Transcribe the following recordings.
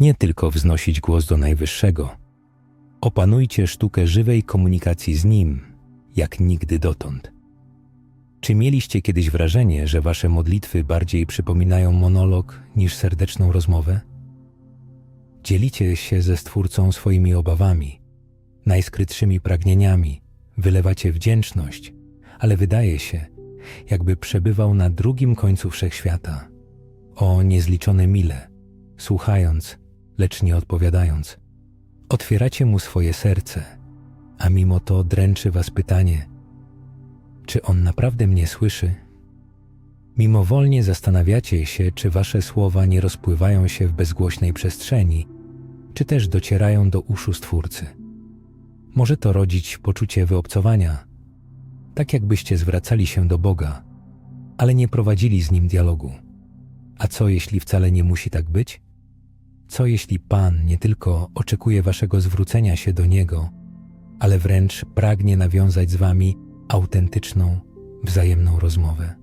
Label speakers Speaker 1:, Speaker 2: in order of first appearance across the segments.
Speaker 1: nie tylko wznosić głos do Najwyższego. Opanujcie sztukę żywej komunikacji z Nim, jak nigdy dotąd. Czy mieliście kiedyś wrażenie, że wasze modlitwy bardziej przypominają monolog niż serdeczną rozmowę? Dzielicie się ze Stwórcą swoimi obawami, najskrytszymi pragnieniami, wylewacie wdzięczność, ale wydaje się, jakby przebywał na drugim końcu wszechświata. O niezliczone mile, słuchając, lecz nie odpowiadając. Otwieracie mu swoje serce, a mimo to dręczy was pytanie: czy on naprawdę mnie słyszy? Mimowolnie zastanawiacie się, czy wasze słowa nie rozpływają się w bezgłośnej przestrzeni, czy też docierają do uszu Stwórcy. Może to rodzić poczucie wyobcowania, tak jakbyście zwracali się do Boga, ale nie prowadzili z Nim dialogu. A co jeśli wcale nie musi tak być? Co jeśli Pan nie tylko oczekuje waszego zwrócenia się do Niego, ale wręcz pragnie nawiązać z wami autentyczną, wzajemną rozmowę?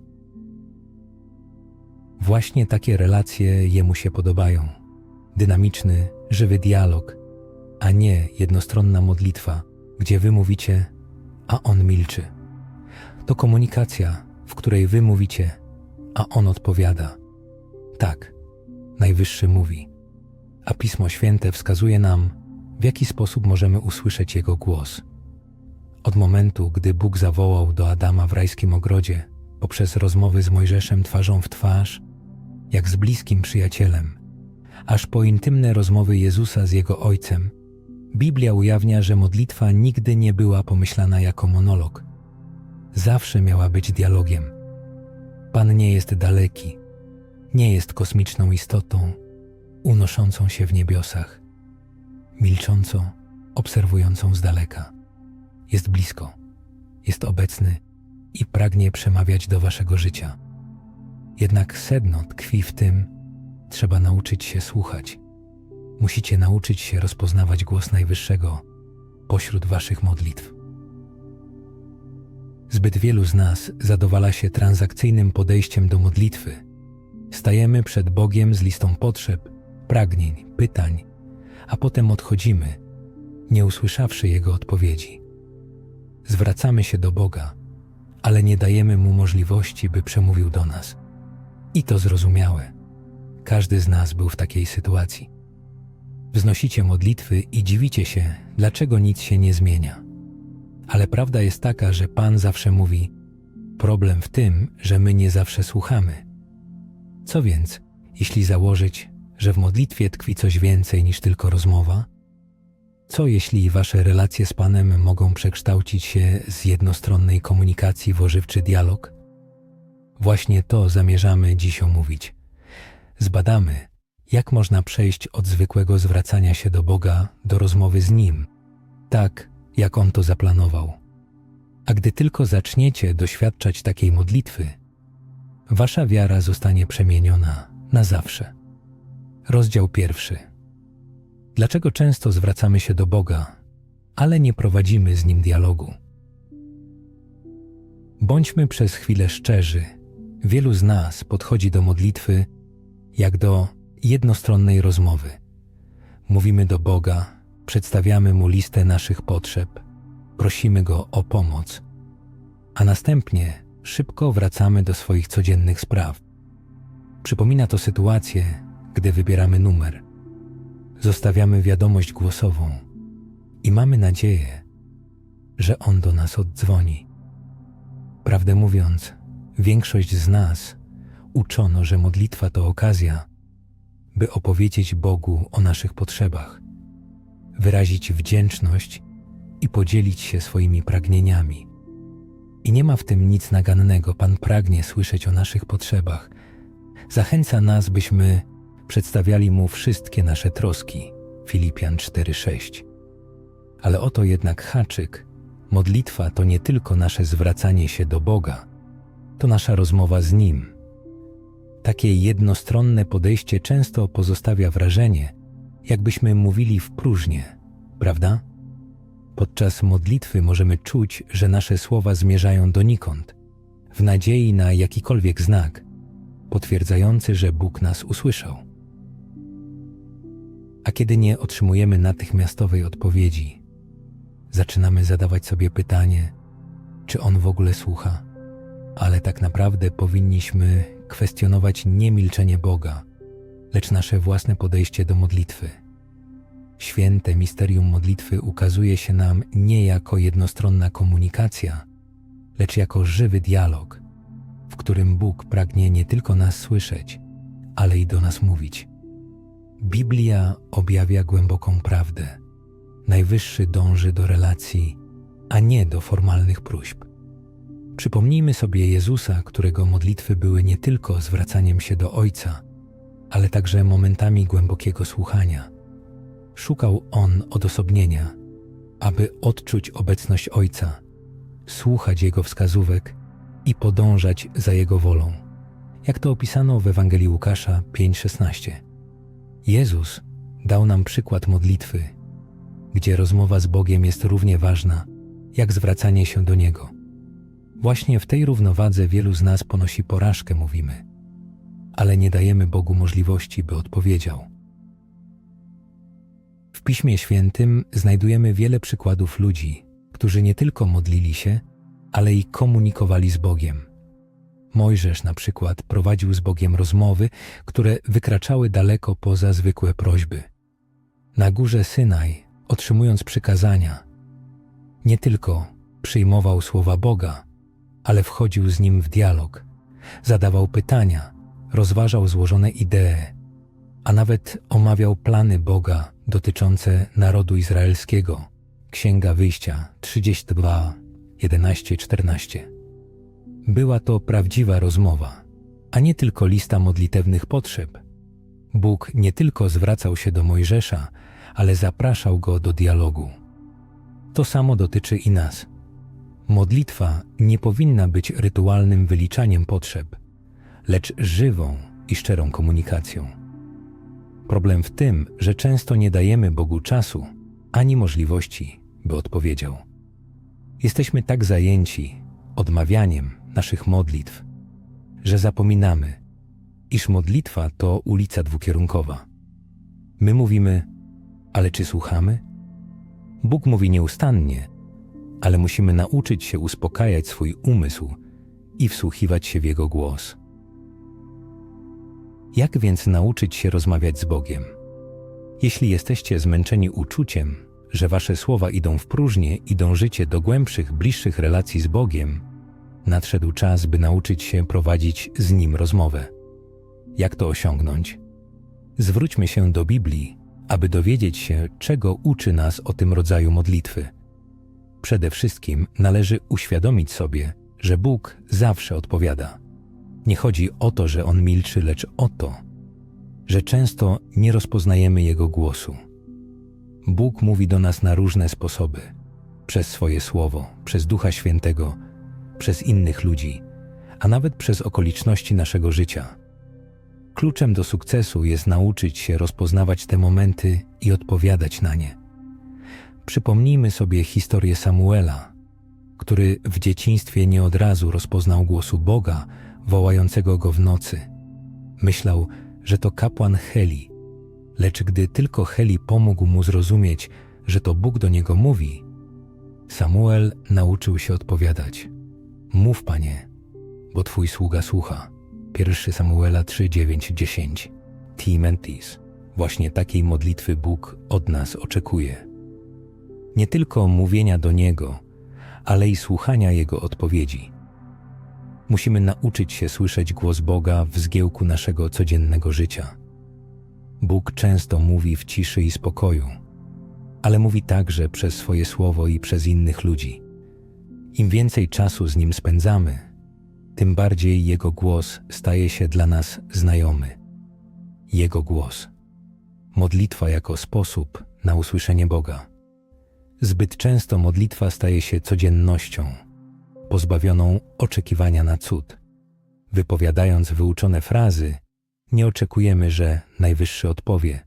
Speaker 1: Właśnie takie relacje Jemu się podobają. Dynamiczny, żywy dialog, a nie jednostronna modlitwa, gdzie wy mówicie, a On milczy. To komunikacja, w której wy mówicie, a On odpowiada. Tak, Najwyższy mówi, a Pismo Święte wskazuje nam, w jaki sposób możemy usłyszeć Jego głos. Od momentu, gdy Bóg zawołał do Adama w rajskim ogrodzie, poprzez rozmowy z Mojżeszem twarzą w twarz, jak z bliskim przyjacielem, aż po intymne rozmowy Jezusa z Jego Ojcem, Biblia ujawnia, że modlitwa nigdy nie była pomyślana jako monolog. Zawsze miała być dialogiem. Pan nie jest daleki, nie jest kosmiczną istotą unoszącą się w niebiosach, milcząco obserwującą z daleka. Jest blisko, jest obecny i pragnie przemawiać do waszego życia. Jednak sedno tkwi w tym, trzeba nauczyć się słuchać. Musicie nauczyć się rozpoznawać głos Najwyższego pośród waszych modlitw. Zbyt wielu z nas zadowala się transakcyjnym podejściem do modlitwy. Stajemy przed Bogiem z listą potrzeb, pragnień, pytań, a potem odchodzimy, nie usłyszawszy Jego odpowiedzi. Zwracamy się do Boga, ale nie dajemy Mu możliwości, by przemówił do nas. I to zrozumiałe. Każdy z nas był w takiej sytuacji. Wznosicie modlitwy i dziwicie się, dlaczego nic się nie zmienia. Ale prawda jest taka, że Pan zawsze mówi: Problem w tym, że my nie zawsze słuchamy. Co więc, jeśli założyć, że w modlitwie tkwi coś więcej niż tylko rozmowa? Co jeśli wasze relacje z Panem mogą przekształcić się z jednostronnej komunikacji w ożywczy dialog? Właśnie to zamierzamy dziś omówić. Zbadamy, jak można przejść od zwykłego zwracania się do Boga do rozmowy z Nim, tak jak On to zaplanował. A gdy tylko zaczniecie doświadczać takiej modlitwy, wasza wiara zostanie przemieniona na zawsze. Rozdział pierwszy. Dlaczego często zwracamy się do Boga, ale nie prowadzimy z Nim dialogu? Bądźmy przez chwilę szczerzy. Wielu z nas podchodzi do modlitwy jak do jednostronnej rozmowy. Mówimy do Boga, przedstawiamy Mu listę naszych potrzeb, prosimy Go o pomoc, a następnie szybko wracamy do swoich codziennych spraw. Przypomina to sytuację, gdy wybieramy numer. Zostawiamy wiadomość głosową i mamy nadzieję, że on do nas oddzwoni. Prawdę mówiąc, większość z nas uczono, że modlitwa to okazja, by opowiedzieć Bogu o naszych potrzebach, wyrazić wdzięczność i podzielić się swoimi pragnieniami. I nie ma w tym nic nagannego, Pan pragnie słyszeć o naszych potrzebach. Zachęca nas, byśmy przedstawiali mu wszystkie nasze troski. Filipian 4:6. Ale oto jednak haczyk. Modlitwa to nie tylko nasze zwracanie się do Boga, to nasza rozmowa z Nim. Takie jednostronne podejście często pozostawia wrażenie, jakbyśmy mówili w próżnię, prawda? Podczas modlitwy możemy czuć, że nasze słowa zmierzają donikąd, w nadziei na jakikolwiek znak, potwierdzający, że Bóg nas usłyszał. A kiedy nie otrzymujemy natychmiastowej odpowiedzi, zaczynamy zadawać sobie pytanie, czy On w ogóle słucha. Ale tak naprawdę powinniśmy kwestionować nie milczenie Boga, lecz nasze własne podejście do modlitwy. Święte misterium modlitwy ukazuje się nam nie jako jednostronna komunikacja, lecz jako żywy dialog, w którym Bóg pragnie nie tylko nas słyszeć, ale i do nas mówić. Biblia objawia głęboką prawdę. Najwyższy dąży do relacji, a nie do formalnych próśb. Przypomnijmy sobie Jezusa, którego modlitwy były nie tylko zwracaniem się do Ojca, ale także momentami głębokiego słuchania. Szukał on odosobnienia, aby odczuć obecność Ojca, słuchać Jego wskazówek i podążać za Jego wolą, jak to opisano w Ewangelii Łukasza 5:16. Jezus dał nam przykład modlitwy, gdzie rozmowa z Bogiem jest równie ważna, jak zwracanie się do Niego. Właśnie w tej równowadze wielu z nas ponosi porażkę, mówimy, ale nie dajemy Bogu możliwości, by odpowiedział. W Piśmie Świętym znajdujemy wiele przykładów ludzi, którzy nie tylko modlili się, ale i komunikowali z Bogiem. Mojżesz na przykład prowadził z Bogiem rozmowy, które wykraczały daleko poza zwykłe prośby. Na górze Synaj, otrzymując przykazania, nie tylko przyjmował słowa Boga, ale wchodził z nim w dialog, zadawał pytania, rozważał złożone idee, a nawet omawiał plany Boga dotyczące narodu izraelskiego. Księga Wyjścia 32, 11, 14. Była to prawdziwa rozmowa, a nie tylko lista modlitewnych potrzeb. Bóg nie tylko zwracał się do Mojżesza, ale zapraszał go do dialogu. To samo dotyczy i nas. Modlitwa nie powinna być rytualnym wyliczaniem potrzeb, lecz żywą i szczerą komunikacją. Problem w tym, że często nie dajemy Bogu czasu ani możliwości, by odpowiedział. Jesteśmy tak zajęci odmawianiem naszych modlitw, że zapominamy, iż modlitwa to ulica dwukierunkowa. My mówimy, ale czy słuchamy? Bóg mówi nieustannie, ale musimy nauczyć się uspokajać swój umysł i wsłuchiwać się w Jego głos. Jak więc nauczyć się rozmawiać z Bogiem? Jeśli jesteście zmęczeni uczuciem, że wasze słowa idą w próżnię i dążycie do głębszych, bliższych relacji z Bogiem, nadszedł czas, by nauczyć się prowadzić z Nim rozmowę. Jak to osiągnąć? Zwróćmy się do Biblii, aby dowiedzieć się, czego uczy nas o tym rodzaju modlitwy. Przede wszystkim należy uświadomić sobie, że Bóg zawsze odpowiada. Nie chodzi o to, że On milczy, lecz o to, że często nie rozpoznajemy Jego głosu. Bóg mówi do nas na różne sposoby przez swoje słowo, przez Ducha Świętego, przez innych ludzi, a nawet przez okoliczności naszego życia. Kluczem do sukcesu jest nauczyć się rozpoznawać te momenty i odpowiadać na nie. Przypomnijmy sobie historię Samuela, który w dzieciństwie nie od razu rozpoznał głosu Boga wołającego go w nocy. Myślał, że to kapłan Heli, lecz gdy tylko Heli pomógł mu zrozumieć, że to Bóg do niego mówi, Samuel nauczył się odpowiadać: Mów, panie, bo twój sługa słucha. 1 Samuela 3, 9, 10. Timentis. Właśnie takiej modlitwy Bóg od nas oczekuje. Nie tylko mówienia do Niego, ale i słuchania Jego odpowiedzi. Musimy nauczyć się słyszeć głos Boga w zgiełku naszego codziennego życia. Bóg często mówi w ciszy i spokoju, ale mówi także przez swoje słowo i przez innych ludzi. Im więcej czasu z Nim spędzamy, tym bardziej Jego głos staje się dla nas znajomy. Jego głos. Modlitwa jako sposób na usłyszenie Boga. Zbyt często modlitwa staje się codziennością, pozbawioną oczekiwania na cud. Wypowiadając wyuczone frazy, nie oczekujemy, że Najwyższy odpowie.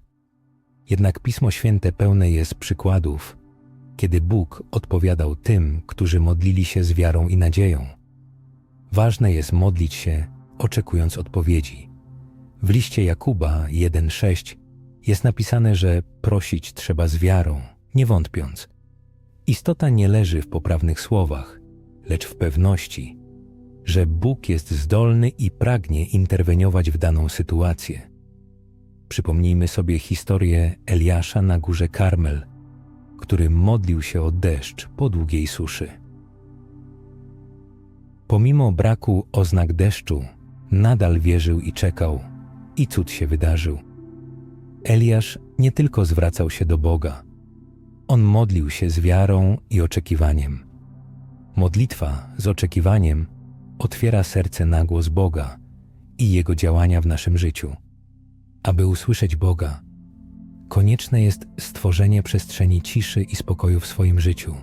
Speaker 1: Jednak Pismo Święte pełne jest przykładów, kiedy Bóg odpowiadał tym, którzy modlili się z wiarą i nadzieją. Ważne jest modlić się, oczekując odpowiedzi. W liście Jakuba 1:6 Jest napisane, że prosić trzeba z wiarą, nie wątpiąc. Istota nie leży w poprawnych słowach, lecz w pewności, że Bóg jest zdolny i pragnie interweniować w daną sytuację. Przypomnijmy sobie historię Eliasza na górze Karmel, który modlił się o deszcz po długiej suszy. Pomimo braku oznak deszczu, nadal wierzył i czekał, i cud się wydarzył. Eliasz nie tylko zwracał się do Boga, on modlił się z wiarą i oczekiwaniem. Modlitwa z oczekiwaniem otwiera serce na głos Boga i Jego działania w naszym życiu. Aby usłyszeć Boga, konieczne jest stworzenie przestrzeni ciszy i spokoju w swoim życiu.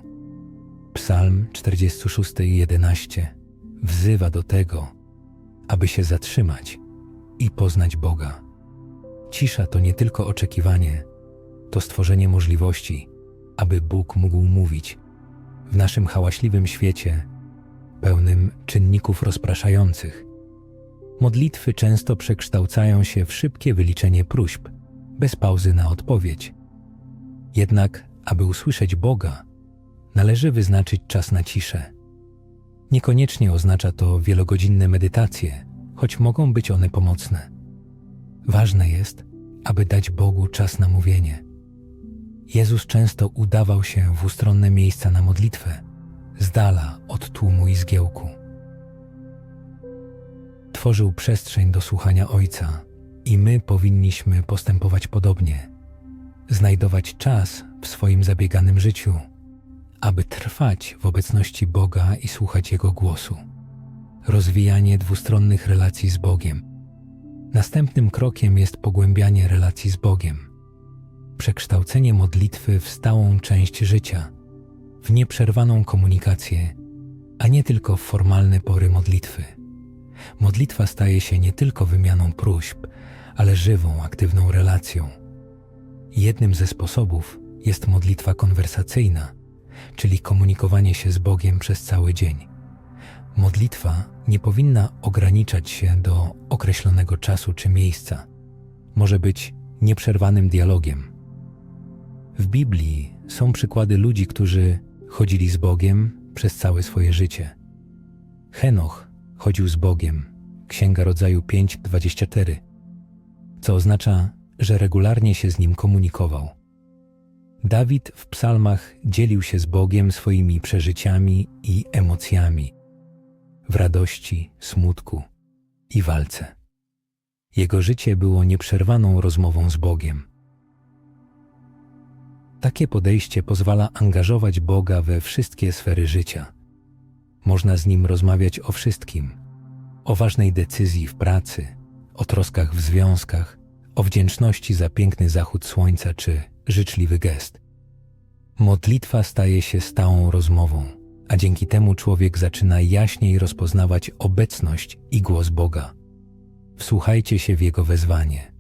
Speaker 1: Psalm 46:11 wzywa do tego, aby się zatrzymać i poznać Boga. Cisza to nie tylko oczekiwanie, to stworzenie możliwości, aby Bóg mógł mówić. W naszym hałaśliwym świecie, pełnym czynników rozpraszających, modlitwy często przekształcają się w szybkie wyliczenie próśb, bez pauzy na odpowiedź. Jednak, aby usłyszeć Boga, należy wyznaczyć czas na ciszę. Niekoniecznie oznacza to wielogodzinne medytacje, choć mogą być one pomocne. Ważne jest, aby dać Bogu czas na mówienie. Jezus często udawał się w ustronne miejsca na modlitwę, z dala od tłumu i zgiełku. Tworzył przestrzeń do słuchania Ojca i my powinniśmy postępować podobnie, znajdować czas w swoim zabieganym życiu, aby trwać w obecności Boga i słuchać Jego głosu. Rozwijanie dwustronnych relacji z Bogiem. Następnym krokiem jest pogłębianie relacji z Bogiem przekształcenie modlitwy w stałą część życia, w nieprzerwaną komunikację, a nie tylko w formalne pory modlitwy. Modlitwa staje się nie tylko wymianą próśb, ale żywą, aktywną relacją. Jednym ze sposobów jest modlitwa konwersacyjna, czyli komunikowanie się z Bogiem przez cały dzień. Modlitwa nie powinna ograniczać się do określonego czasu czy miejsca. Może być nieprzerwanym dialogiem, w Biblii są przykłady ludzi, którzy chodzili z Bogiem przez całe swoje życie. Henoch chodził z Bogiem, Księga Rodzaju 5:24, co oznacza, że regularnie się z nim komunikował. Dawid w psalmach dzielił się z Bogiem swoimi przeżyciami i emocjami w radości, smutku i walce. Jego życie było nieprzerwaną rozmową z Bogiem. Takie podejście pozwala angażować Boga we wszystkie sfery życia. Można z Nim rozmawiać o wszystkim: o ważnej decyzji w pracy, o troskach w związkach, o wdzięczności za piękny zachód słońca czy życzliwy gest. Modlitwa staje się stałą rozmową, a dzięki temu człowiek zaczyna jaśniej rozpoznawać obecność i głos Boga. Wsłuchajcie się w Jego wezwanie.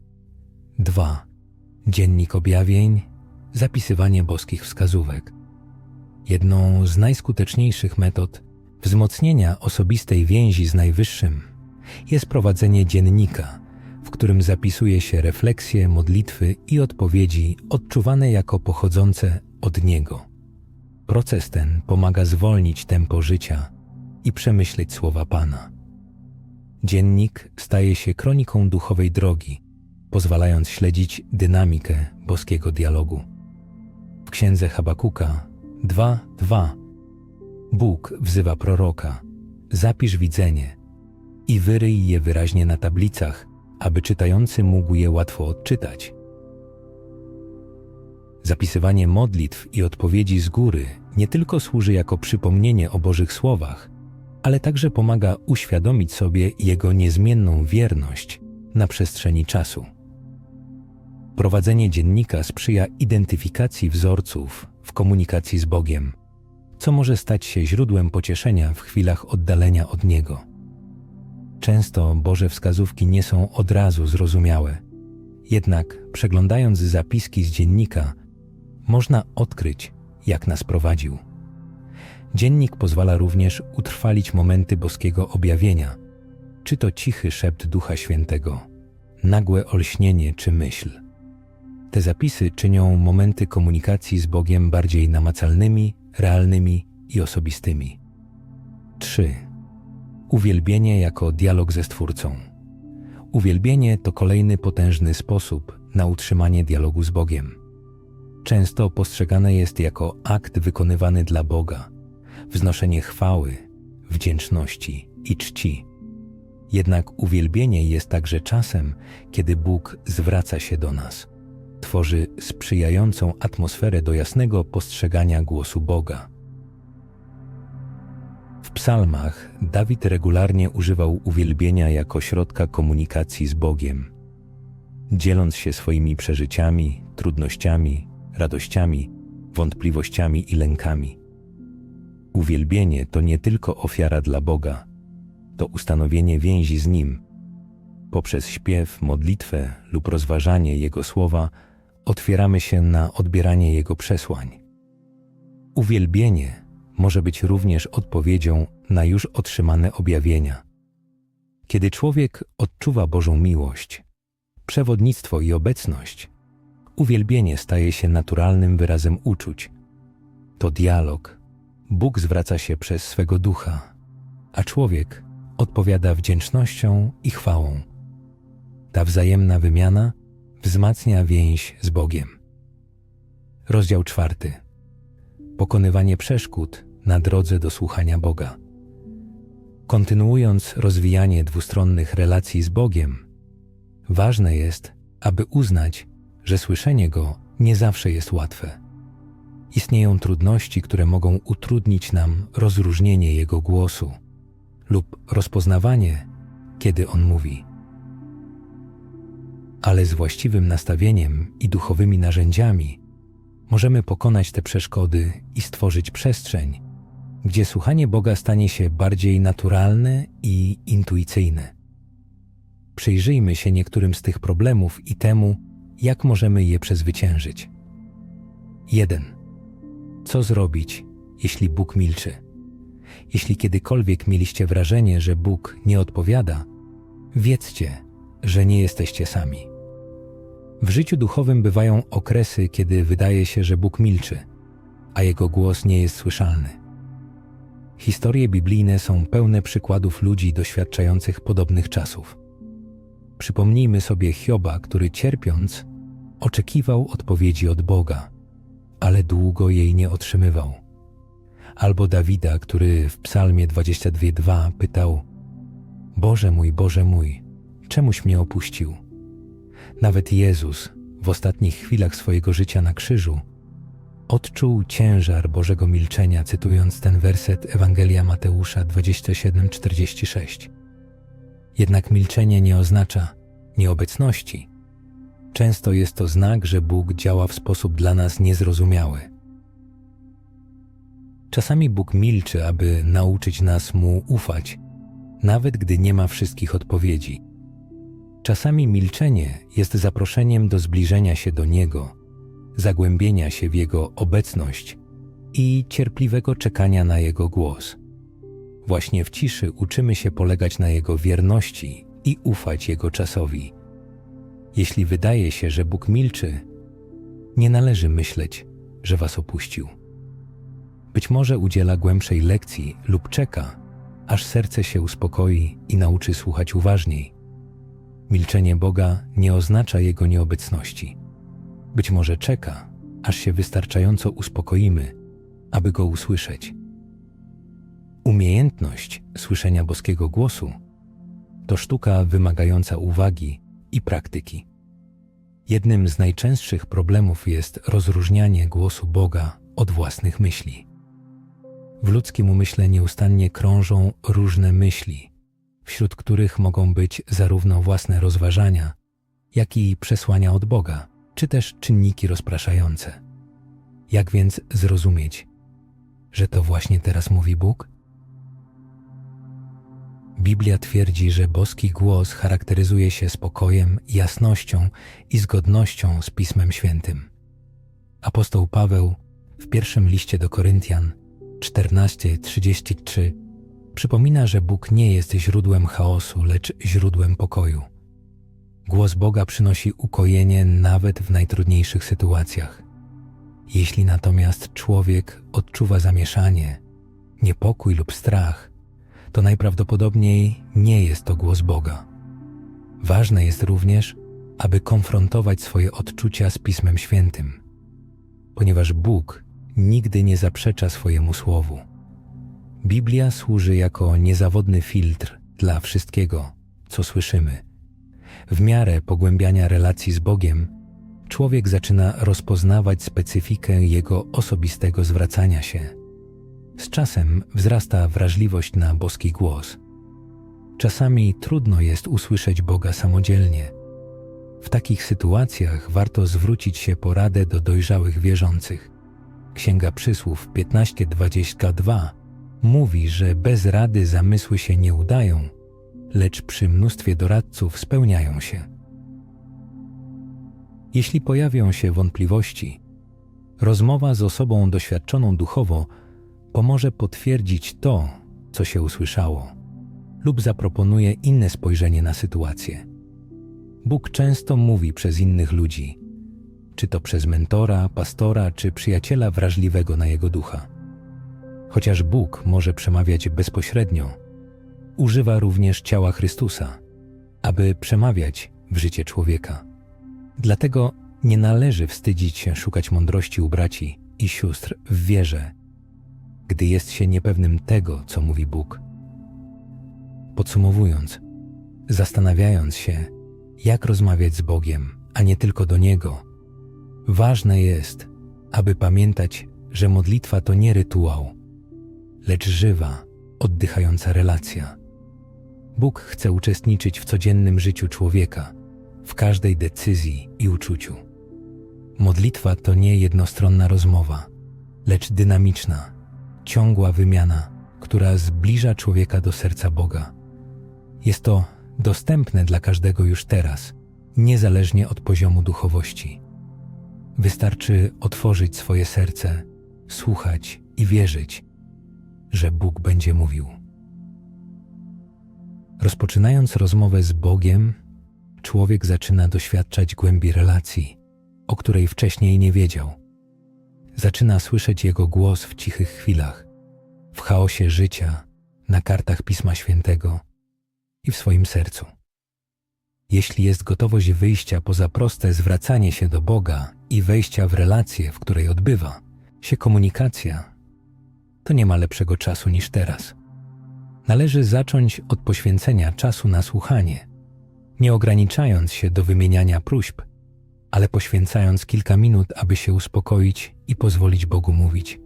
Speaker 1: 2. Dziennik objawień zapisywanie boskich wskazówek. Jedną z najskuteczniejszych metod wzmocnienia osobistej więzi z Najwyższym jest prowadzenie dziennika, w którym zapisuje się refleksje, modlitwy i odpowiedzi odczuwane jako pochodzące od Niego. Proces ten pomaga zwolnić tempo życia i przemyśleć słowa Pana. Dziennik staje się kroniką duchowej drogi, pozwalając śledzić dynamikę boskiego dialogu. W księdze Habakuka 2:2 Bóg wzywa proroka: Zapisz widzenie i wyryj je wyraźnie na tablicach, aby czytający mógł je łatwo odczytać. Zapisywanie modlitw i odpowiedzi z góry nie tylko służy jako przypomnienie o Bożych słowach, ale także pomaga uświadomić sobie Jego niezmienną wierność na przestrzeni czasu. Prowadzenie dziennika sprzyja identyfikacji wzorców w komunikacji z Bogiem, co może stać się źródłem pocieszenia w chwilach oddalenia od Niego. Często Boże wskazówki nie są od razu zrozumiałe, jednak przeglądając zapiski z dziennika, można odkryć, jak nas prowadził. Dziennik pozwala również utrwalić momenty boskiego objawienia, czy to cichy szept Ducha Świętego, nagłe olśnienie czy myśl. Te zapisy czynią momenty komunikacji z Bogiem bardziej namacalnymi, realnymi i osobistymi. 3. Uwielbienie jako dialog ze Stwórcą. Uwielbienie to kolejny potężny sposób na utrzymanie dialogu z Bogiem. Często postrzegane jest jako akt wykonywany dla Boga, wznoszenie chwały, wdzięczności i czci. Jednak uwielbienie jest także czasem, kiedy Bóg zwraca się do nas, tworzy sprzyjającą atmosferę do jasnego postrzegania głosu Boga. Psalmach Dawid regularnie używał uwielbienia jako środka komunikacji z Bogiem, dzieląc się swoimi przeżyciami, trudnościami, radościami, wątpliwościami i lękami. Uwielbienie to nie tylko ofiara dla Boga, to ustanowienie więzi z Nim. Poprzez śpiew, modlitwę lub rozważanie Jego słowa otwieramy się na odbieranie Jego przesłań. Uwielbienie może być również odpowiedzią na już otrzymane objawienia. Kiedy człowiek odczuwa Bożą miłość, przewodnictwo i obecność, uwielbienie staje się naturalnym wyrazem uczuć. To dialog. Bóg zwraca się przez swego ducha, a człowiek odpowiada wdzięcznością i chwałą. Ta wzajemna wymiana wzmacnia więź z Bogiem. Rozdział czwarty. Pokonywanie przeszkód na drodze do słuchania Boga. Kontynuując rozwijanie dwustronnych relacji z Bogiem, ważne jest, aby uznać, że słyszenie Go nie zawsze jest łatwe. Istnieją trudności, które mogą utrudnić nam rozróżnienie Jego głosu lub rozpoznawanie, kiedy On mówi. Ale z właściwym nastawieniem i duchowymi narzędziami możemy pokonać te przeszkody i stworzyć przestrzeń, gdzie słuchanie Boga stanie się bardziej naturalne i intuicyjne. Przyjrzyjmy się niektórym z tych problemów i temu, jak możemy je przezwyciężyć. 1. Co zrobić, jeśli Bóg milczy? Jeśli kiedykolwiek mieliście wrażenie, że Bóg nie odpowiada, wiedzcie, że nie jesteście sami. W życiu duchowym bywają okresy, kiedy wydaje się, że Bóg milczy, a Jego głos nie jest słyszalny. Historie biblijne są pełne przykładów ludzi doświadczających podobnych czasów. Przypomnijmy sobie Hioba, który cierpiąc, oczekiwał odpowiedzi od Boga, ale długo jej nie otrzymywał. Albo Dawida, który w Psalmie 22:2 pytał: Boże mój, Boże mój, czemuś mnie opuścił? Nawet Jezus w ostatnich chwilach swojego życia na krzyżu odczuł ciężar Bożego milczenia, cytując ten werset Ewangelia Mateusza 27:46. Jednak milczenie nie oznacza nieobecności. Często jest to znak, że Bóg działa w sposób dla nas niezrozumiały. Czasami Bóg milczy, aby nauczyć nas Mu ufać, nawet gdy nie ma wszystkich odpowiedzi. Czasami milczenie jest zaproszeniem do zbliżenia się do Niego, zagłębienia się w Jego obecność i cierpliwego czekania na Jego głos. Właśnie w ciszy uczymy się polegać na Jego wierności i ufać Jego czasowi. Jeśli wydaje się, że Bóg milczy, nie należy myśleć, że Was opuścił. Być może udziela głębszej lekcji lub czeka, aż serce się uspokoi i nauczy słuchać uważniej. Milczenie Boga nie oznacza Jego nieobecności. Być może czeka, aż się wystarczająco uspokoimy, aby Go usłyszeć. Umiejętność słyszenia boskiego głosu to sztuka wymagająca uwagi i praktyki. Jednym z najczęstszych problemów jest rozróżnianie głosu Boga od własnych myśli. W ludzkim umyśle nieustannie krążą różne myśli, wśród których mogą być zarówno własne rozważania, jak i przesłania od Boga, czy też czynniki rozpraszające. Jak więc zrozumieć, że to właśnie teraz mówi Bóg? Biblia twierdzi, że boski głos charakteryzuje się spokojem, jasnością i zgodnością z Pismem Świętym. Apostoł Paweł w pierwszym liście do Koryntian 14:33 przypomina, że Bóg nie jest źródłem chaosu, lecz źródłem pokoju. Głos Boga przynosi ukojenie nawet w najtrudniejszych sytuacjach. Jeśli natomiast człowiek odczuwa zamieszanie, niepokój lub strach, to najprawdopodobniej nie jest to głos Boga. Ważne jest również, aby konfrontować swoje odczucia z Pismem Świętym, ponieważ Bóg nigdy nie zaprzecza swojemu słowu. Biblia służy jako niezawodny filtr dla wszystkiego, co słyszymy. W miarę pogłębiania relacji z Bogiem, człowiek zaczyna rozpoznawać specyfikę jego osobistego zwracania się. Z czasem wzrasta wrażliwość na boski głos. Czasami trudno jest usłyszeć Boga samodzielnie. W takich sytuacjach warto zwrócić się po radę do dojrzałych wierzących. Księga Przysłów 15:22 mówi, że bez rady zamysły się nie udają, lecz przy mnóstwie doradców spełniają się. Jeśli pojawią się wątpliwości, rozmowa z osobą doświadczoną duchowo pomoże potwierdzić to, co się usłyszało, lub zaproponuje inne spojrzenie na sytuację. Bóg często mówi przez innych ludzi, czy to przez mentora, pastora, czy przyjaciela wrażliwego na jego ducha. Chociaż Bóg może przemawiać bezpośrednio, używa również ciała Chrystusa, aby przemawiać w życie człowieka. Dlatego nie należy wstydzić się szukać mądrości u braci i sióstr w wierze, gdy jest się niepewnym tego, co mówi Bóg. Podsumowując, zastanawiając się, jak rozmawiać z Bogiem, a nie tylko do Niego, ważne jest, aby pamiętać, że modlitwa to nie rytuał, lecz żywa, oddychająca relacja. Bóg chce uczestniczyć w codziennym życiu człowieka, w każdej decyzji i uczuciu. Modlitwa to nie jednostronna rozmowa, lecz dynamiczna, ciągła wymiana, która zbliża człowieka do serca Boga. Jest to dostępne dla każdego już teraz, niezależnie od poziomu duchowości. Wystarczy otworzyć swoje serce, słuchać i wierzyć, że Bóg będzie mówił. Rozpoczynając rozmowę z Bogiem, człowiek zaczyna doświadczać głębi relacji, o której wcześniej nie wiedział. Zaczyna słyszeć Jego głos w cichych chwilach, w chaosie życia, na kartach Pisma Świętego i w swoim sercu. Jeśli jest gotowość wyjścia poza proste zwracanie się do Boga i wejścia w relację, w której odbywa się komunikacja, to nie ma lepszego czasu niż teraz. Należy zacząć od poświęcenia czasu na słuchanie, nie ograniczając się do wymieniania próśb, ale poświęcając kilka minut, aby się uspokoić i pozwolić Bogu mówić.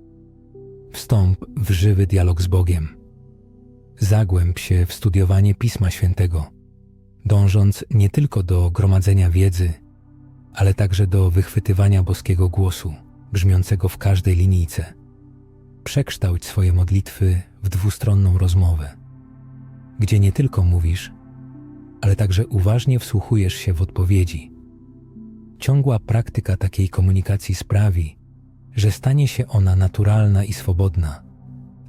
Speaker 1: Wstąp w żywy dialog z Bogiem. Zagłęb się w studiowanie Pisma Świętego, dążąc nie tylko do gromadzenia wiedzy, ale także do wychwytywania boskiego głosu, brzmiącego w każdej linijce. Przekształć swoje modlitwy w dwustronną rozmowę, gdzie nie tylko mówisz, ale także uważnie wsłuchujesz się w odpowiedzi. Ciągła praktyka takiej komunikacji sprawi, że stanie się ona naturalna i swobodna,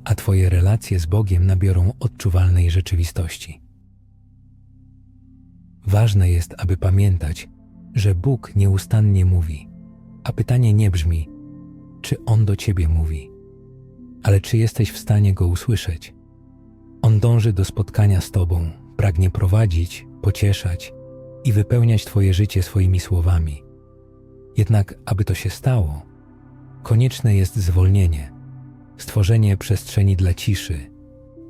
Speaker 1: a Twoje relacje z Bogiem nabiorą odczuwalnej rzeczywistości. Ważne jest, aby pamiętać, że Bóg nieustannie mówi, a pytanie nie brzmi, czy On do Ciebie mówi, ale czy jesteś w stanie Go usłyszeć. On dąży do spotkania z Tobą, pragnie prowadzić, pocieszać i wypełniać Twoje życie swoimi słowami. Jednak, aby to się stało, konieczne jest zwolnienie, stworzenie przestrzeni dla ciszy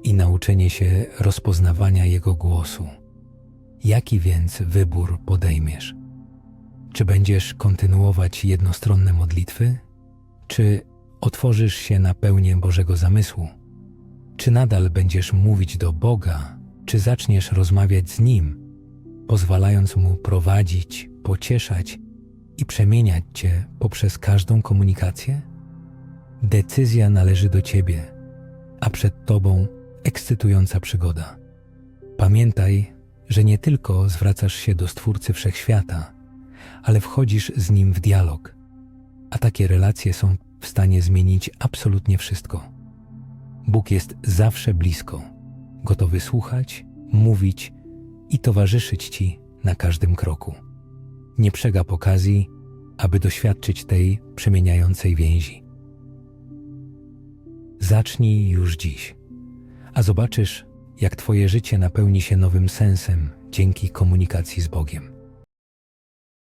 Speaker 1: i nauczenie się rozpoznawania Jego głosu. Jaki więc wybór podejmiesz? Czy będziesz kontynuować jednostronne modlitwy, czy otworzysz się na pełnię Bożego zamysłu? Czy nadal będziesz mówić do Boga, czy zaczniesz rozmawiać z Nim, pozwalając Mu prowadzić, pocieszać i przemieniać Cię poprzez każdą komunikację? Decyzja należy do Ciebie, a przed Tobą ekscytująca przygoda. Pamiętaj, że nie tylko zwracasz się do Stwórcy Wszechświata, ale wchodzisz z Nim w dialog, a takie relacje są w stanie zmienić absolutnie wszystko. Bóg jest zawsze blisko, gotowy słuchać, mówić i towarzyszyć Ci na każdym kroku. Nie przegap okazji, aby doświadczyć tej przemieniającej więzi. Zacznij już dziś, a zobaczysz, jak Twoje życie napełni się nowym sensem dzięki komunikacji z Bogiem.